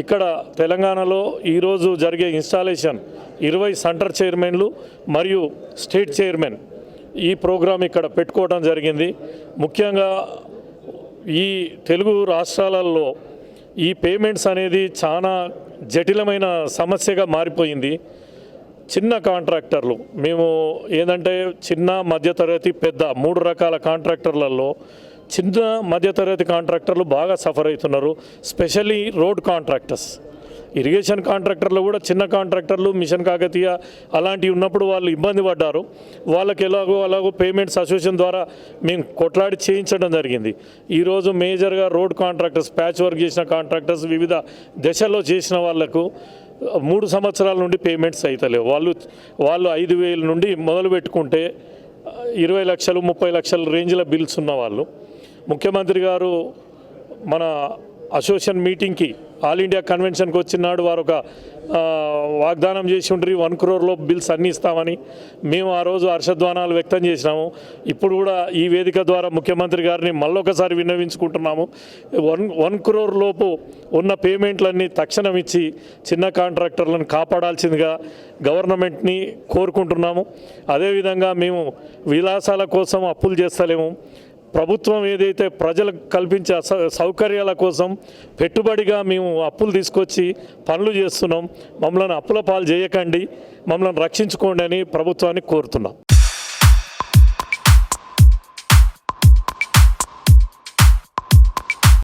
ఇక్కడ తెలంగాణలో ఈరోజు జరిగే ఇన్స్టాలేషన్ ఇరవై సెంటర్ చైర్మన్లు మరియు స్టేట్ చైర్మన్ ఈ ప్రోగ్రాం ఇక్కడ పెట్టుకోవడం జరిగింది. ముఖ్యంగా ఈ తెలుగు రాష్ట్రాలలో ఈ పేమెంట్స్ అనేది చాలా జటిలమైన సమస్యగా మారిపోయింది. చిన్న కాంట్రాక్టర్లు మేము ఏంటంటే చిన్న మధ్యతరగతి పెద్ద మూడు రకాల కాంట్రాక్టర్లలో చిన్న మధ్యతరగతి కాంట్రాక్టర్లు బాగా సఫర్ అవుతున్నారు స్పెషల్లీ రోడ్ కాంట్రాక్టర్స్. ఇరిగేషన్ కాంట్రాక్టర్లు కూడా చిన్న కాంట్రాక్టర్లు మిషన్ కాకతీయ అలాంటివి ఉన్నప్పుడు వాళ్ళు ఇబ్బంది పడ్డారు. వాళ్ళకి ఎలాగో అలాగో పేమెంట్స్ అసోసియేషన్ ద్వారా మేము కొట్లాడి చేయించడం జరిగింది. ఈరోజు మేజర్గా రోడ్ కాంట్రాక్టర్స్ ప్యాచ్ వర్క్ చేసిన కాంట్రాక్టర్స్ వివిధ దశల్లో చేసిన వాళ్ళకు మూడు సంవత్సరాల నుండి పేమెంట్స్ అవుతలేవు వాళ్ళు వాళ్ళు ఐదు వేల నుండి మొదలు పెట్టుకుంటే ఇరవై లక్షలు ముప్పై లక్షల రేంజ్ల బిల్స్ ఉన్న వాళ్ళు ముఖ్యమంత్రి గారు మన అసోసియేషన్ మీటింగ్కి ఆల్ ఇండియా కన్వెన్షన్కి వచ్చినాడు. వారు ఒక వాగ్దానం చేసి ఉంటారు వన్ క్రోర్లో బిల్స్ అన్నీ ఇస్తామని మేము ఆ రోజు హర్షధ్వానాలు వ్యక్తం చేసినాము. ఇప్పుడు కూడా ఈ వేదిక ద్వారా ముఖ్యమంత్రి గారిని మళ్ళొకసారి విన్నవించుకుంటున్నాము. వన్ వన్ క్రోర్ లోపు ఉన్న పేమెంట్లన్నీ తక్షణం ఇచ్చి చిన్న కాంట్రాక్టర్లను కాపాడాల్సిందిగా గవర్నమెంట్ని కోరుకుంటున్నాము. అదేవిధంగా మేము విలాసాల కోసం అప్పులు చేస్తలేము. ప్రభుత్వం ఏదైతే ప్రజలకు కల్పించే సౌకర్యాల కోసం పెట్టుబడిగా మేము అప్పులు తీసుకొచ్చి పనులు చేస్తున్నాం మమ్మల్ని అప్పుల పాలు చేయకండి మమ్మల్ని రక్షించుకోండి అని ప్రభుత్వాన్ని కోరుతున్నాం.